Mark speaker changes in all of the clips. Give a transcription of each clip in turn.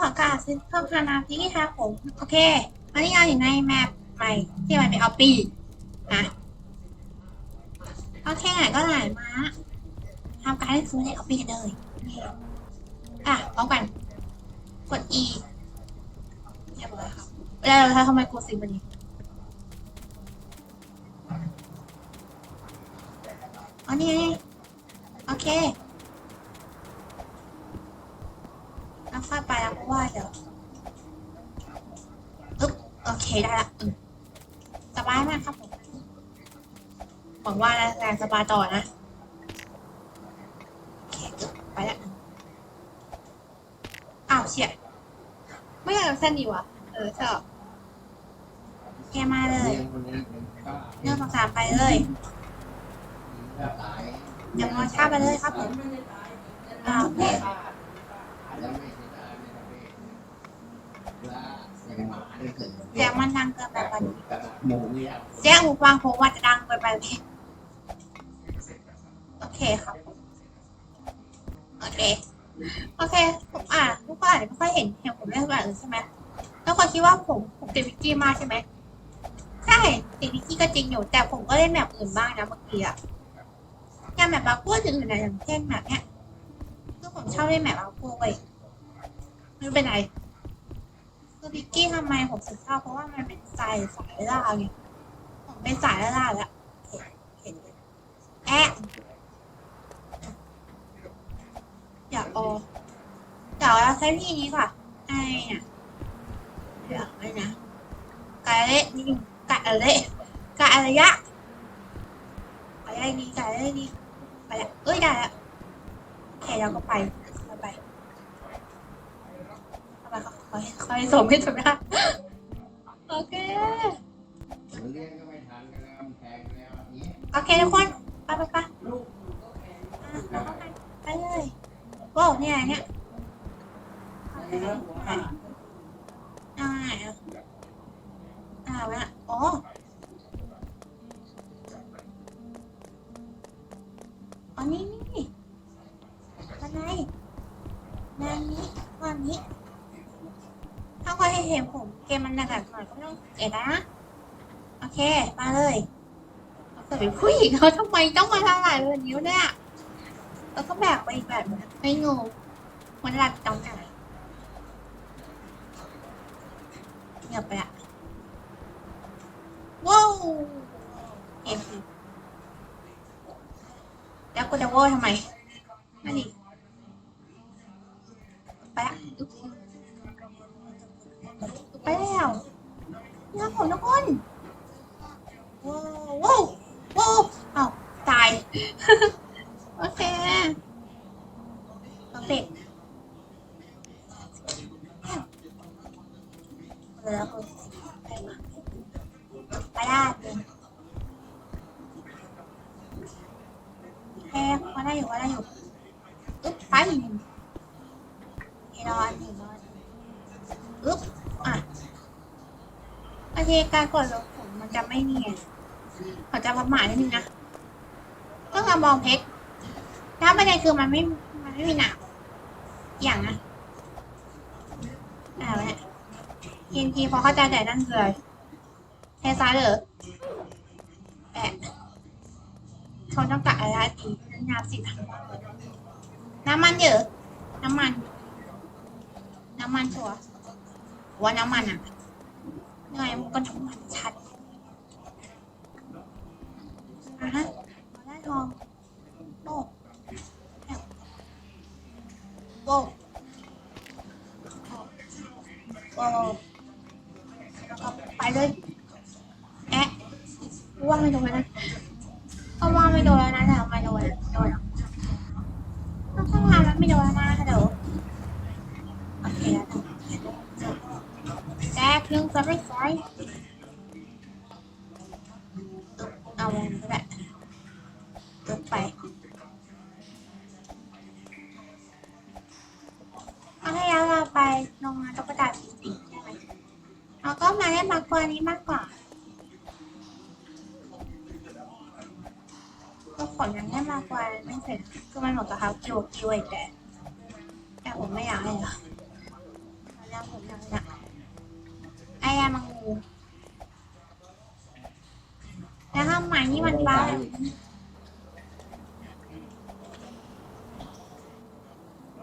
Speaker 1: ขอกาซิสเพิ่มพานาที่ครับผม โอเคอันนี้เราอยู่ในแมปใหม่ที่มันเป็นออปปี้นะโอเคไหนก็ไหนมาทำการให้ซื้อในออปปี้กันเลยอะพร้อมกัน กด E เรียบร้อยครับแล้วเราทำไมกดสิบันนี้อันนี้โอเค แล้ว ค่อยไปแล้วเพราะว่าเดี๋ยวอึ๊บโอเคได้ละอืมสบายมากครับผมหวังว่าจะแรงสบายต่อนะโอเคอึ๊บไปละอ้าวเฉียดไม่อยากเส้นดีวะเออชอบแกมาเลยเรื่องสองสามไปเลยเดี๋ยวมอชาไปเลยครับผมอ้าวโอเค เสียงมันดังเกินไปวันนี้
Speaker 2: เสี
Speaker 1: ยงหูฟังผมว่าจะดังเกินไปโอเคครับ โอเค โอเคผมอะทุกคนอาจจะไม่ค่อยเห็นเห็นผมเล่นแบบอื่นใช่ไหมทุกคนคิดว่าผมผมติดวิกกี้มากใช่ไหมใช่ติดวิกกี้ก็จริงอยู่ แต่ผมก็เล่นแบบอื่นบ้างนะบางทีอะอย่างแบบบาร์กู้อื่นๆนะอย่างเช่นแบบเนี้ยคือผมชอบเล่นแบบบาร์กู้เว้ยไม่รู้เป็นไร คือบิกกี้ทำไมผมถึงชอบเพราะว่ามันเป็นสายสายล่าไงผมเป็นสายล่าแล้วเห็นเห็นแอะอย่ากเอเดี๋ยวเราใช้พี่นี้ก่อนไอ้เนี่ยเดี๋ยวไอ้นะกาเละนี่กาเละกาอะไรยะกายอะไรดีกายอะไรดีไปละเอ้ยได้ละโอเคเราก็ไป ทำไม เขาคอยคอยส่งให้ถูกนะโอเค
Speaker 2: เรียนก็ไม่ทันกันแล้วแพงแล้วนี้
Speaker 1: โอเคทุกคนไปไปไปอะเราเข้าไปไปเลยโว้วเนี่ยเนี่ย เห็นผมเกมมันหนักๆหน่อยก็ไม่ต้องเอ็ดนะ โอเค มาเลยเอาแต่เป็นผู้หญิงเขาทำไมต้องมาทำลายแบบนี้วเนี่ยแล้วก็แบกไปอีกแบบนึงไม่งงมันหลักตรงไหนเงียบไปอะว้าวเอ็มแล้วกูจะโว้ทำไมนั่นดิไปอะอึ๊บ ไปแล้วนี่ครับผมทุกคนว้าวว้าวว้าวอ้าวตาย โอเคโอเคแล้วไปได้เลยแค่มาได้อยู่มาได้อยู่อึ๊บไปหนึ่งเฮรอนหนึ่งรอนอึ๊บอะโอ เคการกดลงผมมันจะไม่เนียนขอจะประมาทนิดนึงนะต้องกามองเพชรถ้าประเด็นคือมันไม่ มันไม่มีหนามอย่างนะอ่าวเนี่ยทีนทีพอเข้าใจแต่นั่นคืออะไรเทซ้ายเลยแปะเขาต้องกะอะไรตีน้ำสิน้ำมันเยอะ น้ำมัน น้ำมันชัวว่าน้ำมันอะ ไงมันก็ถูกมันชัดอะฮะได้ทองโบกโบกโบกไปเลย แอะว่างไม่โดนนะก็ว่างไม่โดนแล้วนะแต่ไม่โดนอะโดนเหรอต้องข้างล่างมันไม่โดนแล้วนะฮัลโหลโอเคแล้วแจะไม่ใช่เอาวงนี้ก็ได้ลงไปเอาให้แล้วเราไปโรงงานตุ๊กตาษสีสีใช่ไหมเราก็มาเล่นมากกว่านี้มากกว่าก็ผลยังได้มากกว่าไม่เสร็จคือมันหมดกับเขาคิวคิวอีกแต่ แล้วทำไมนี่มันบ้า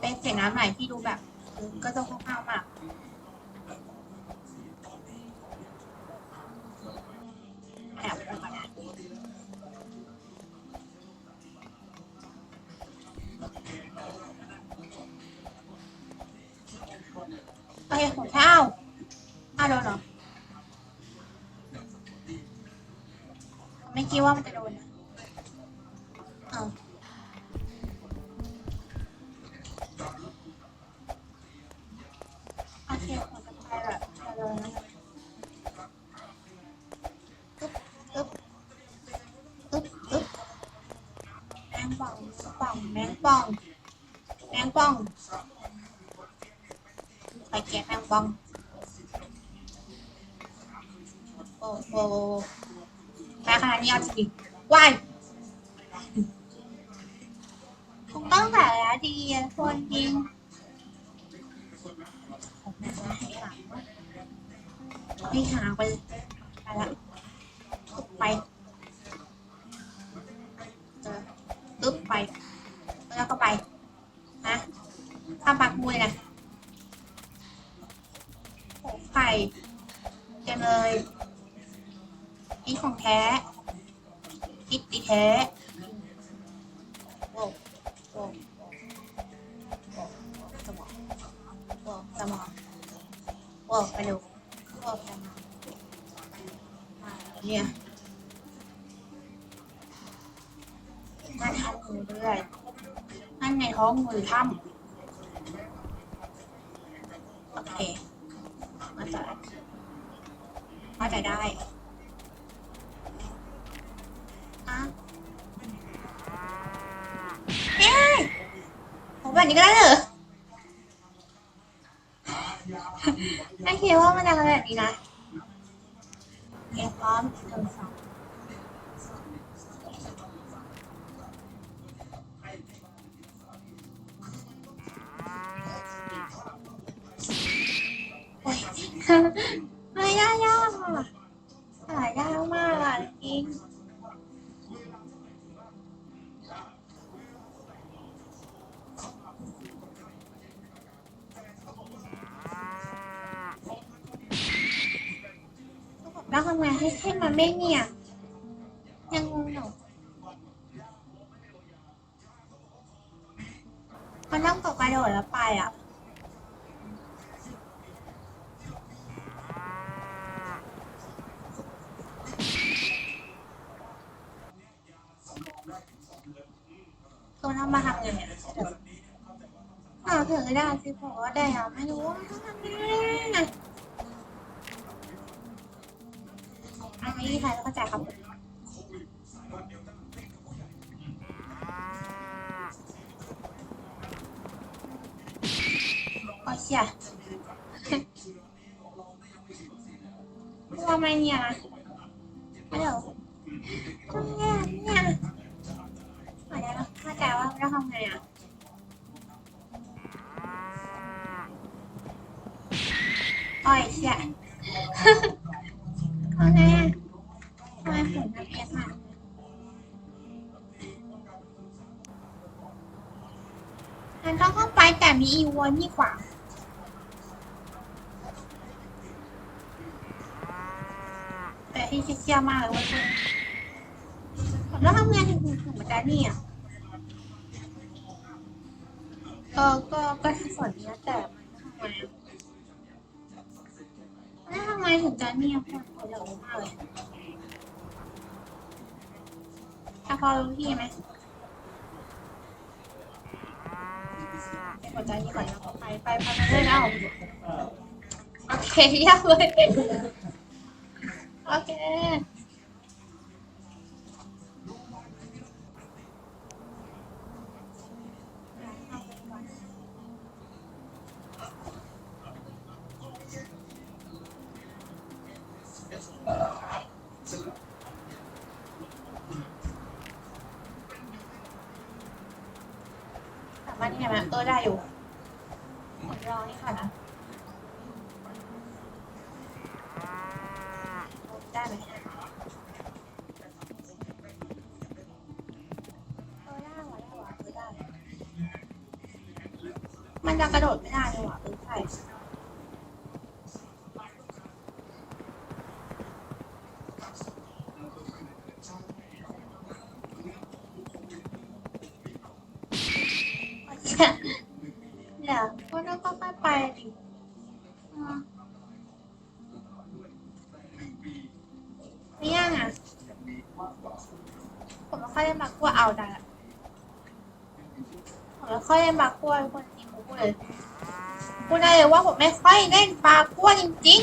Speaker 1: เป็นเสียงน้ำไหลที่ดูแบบ ก็จะคร่าวๆมากแอบไปก่อนนะโอเคของเช้าอ้ งป่อง ป่อง แมงป่อง แมงป่องไปเก็บแมงป่อง โอ้โหแม่ขนาดนี้เอาจริงว้ายคงต้องแต่ละดีคนจริงไม่หาไปไปละไป ไปแล้วก็ไปฮะข้าปากมวยนะโอ้ไข่เต็มเลยนี่ของแท้คิดดีแท้โว้โว้สมองโว้สมองโว้วกระดูโว้สมองมาเนี่ย ท้องมือถ้ำโอเคมาใจมาใจได้อะเอ๊ะโหแบบนี้ก็ได้เหรอไม่คิดว่ามันจะขนาดนี้นะเอะพร้อมหนึ่งสอง อ้ยไม่ยากยากอะหายากมากอะจริงแล้วทำไงให้ให้มันไม่เงียยังงงอยู่มันต้องตกกระโดดแล้วไปอะ ตัวน้ำมาทำไงเนี่ยอ้าถือได้สิผมว่าได้อะไม่รู้ว่าต้องทำยังไงอันนี้ใครเข้าใจครับโอ้ยเชี่ยว่าไม่เนี่ยนะ ทำไงอ่ทำไมผมทำเอฟอะมันต้องเข้าไปแต่มีอีวอนี่กว่าแต่ที่เชี่ยมากเลยว่าคุณผมต้องทำงานถึงถึงมาได้เนี่ยเออก็ก็ที่ส่วนเนี้ย ถึงจะเนี่ยคนคนเหลือมากเลยถ้าพอรู้ที่ไหมหัวใจนี่ก่อนนะไปไปไปไปเลยเอาโอเคเยี่ยมเลย โอเค ไหมเออได้อยู่รอนี่ค่ะนะได้ไหมมันจะกระโดดไม่ได้เลยว่ะเออใช่ ไม่ยังอะผมไม่ค่อยเล่นบักกัวเอาแต่ผมไม่ค่อยเล่นบักกัวคนจริงผมพูดเลยพูดได้เลยว่าผมไม่ค่อยเล่นปลากัวจริง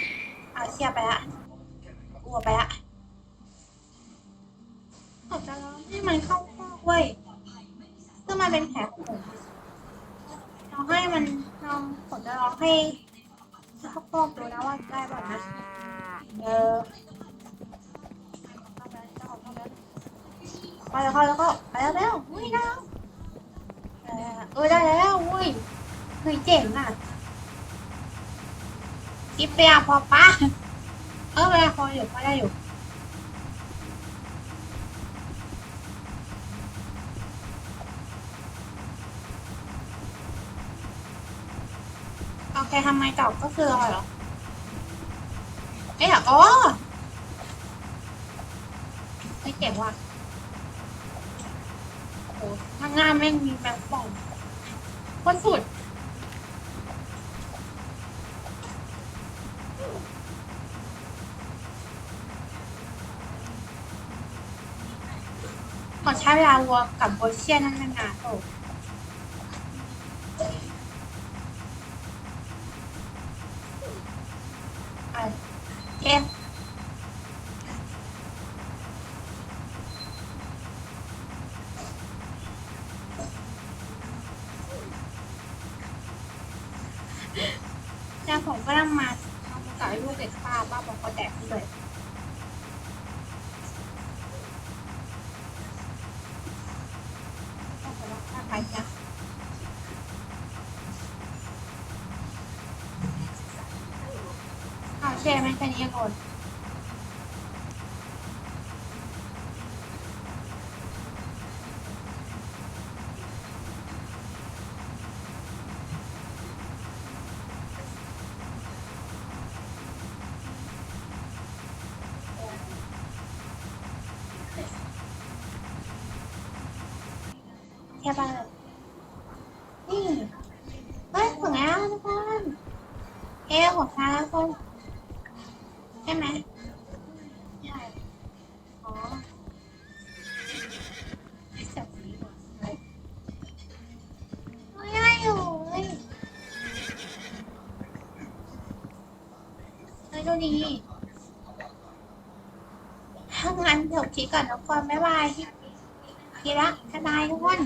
Speaker 1: ๆเอาเชียร์ไปละกลัวไปละผมจะร้องให้มันเข้าข้อเว้ยเพื่อมันเป็นแผลของผมลองให้มันลองผมจะลองให้ เข้าข้อดูนะว่าได้ป่ะนะเออเข้าไปเข้าไปเข้าไปไปแล้วเข้าแล้วก็ไปแล้วแล้วอุ้ยได้แล้วเออเออได้แล้วอุ้ยเฮ้ยเจ๋งอะคิดไปอะพอปะเออเวลาพออยู่พอได้อยู่ โอเคทำไมตอบก็คืออะไรเหรอเอ๊ะอ๋อไม่เจ๋งว่ะโอ้ข้างหน้าแม่งมีแมงป่องคนสุดขอใช้เวลาวัวกับโบเชียนนั่นนานๆโอ้ะเอ๊ะแล้ว ผมก็ต้องมาทำสายลูกเด็กป้าป้าบอกเขาแตกด้วย เอ๊ะของช้าแล้วคนใช่ไหมใช่อ๋อจับนี้ก่อนเฮ้ยไม่ได้อยู่เฮ้ยเฮ้ยดูดีถ้างั้นเดี๋ยวคิดก่อนทุกคนบ๊ายบายคิดละบ๊ายบายทุกคน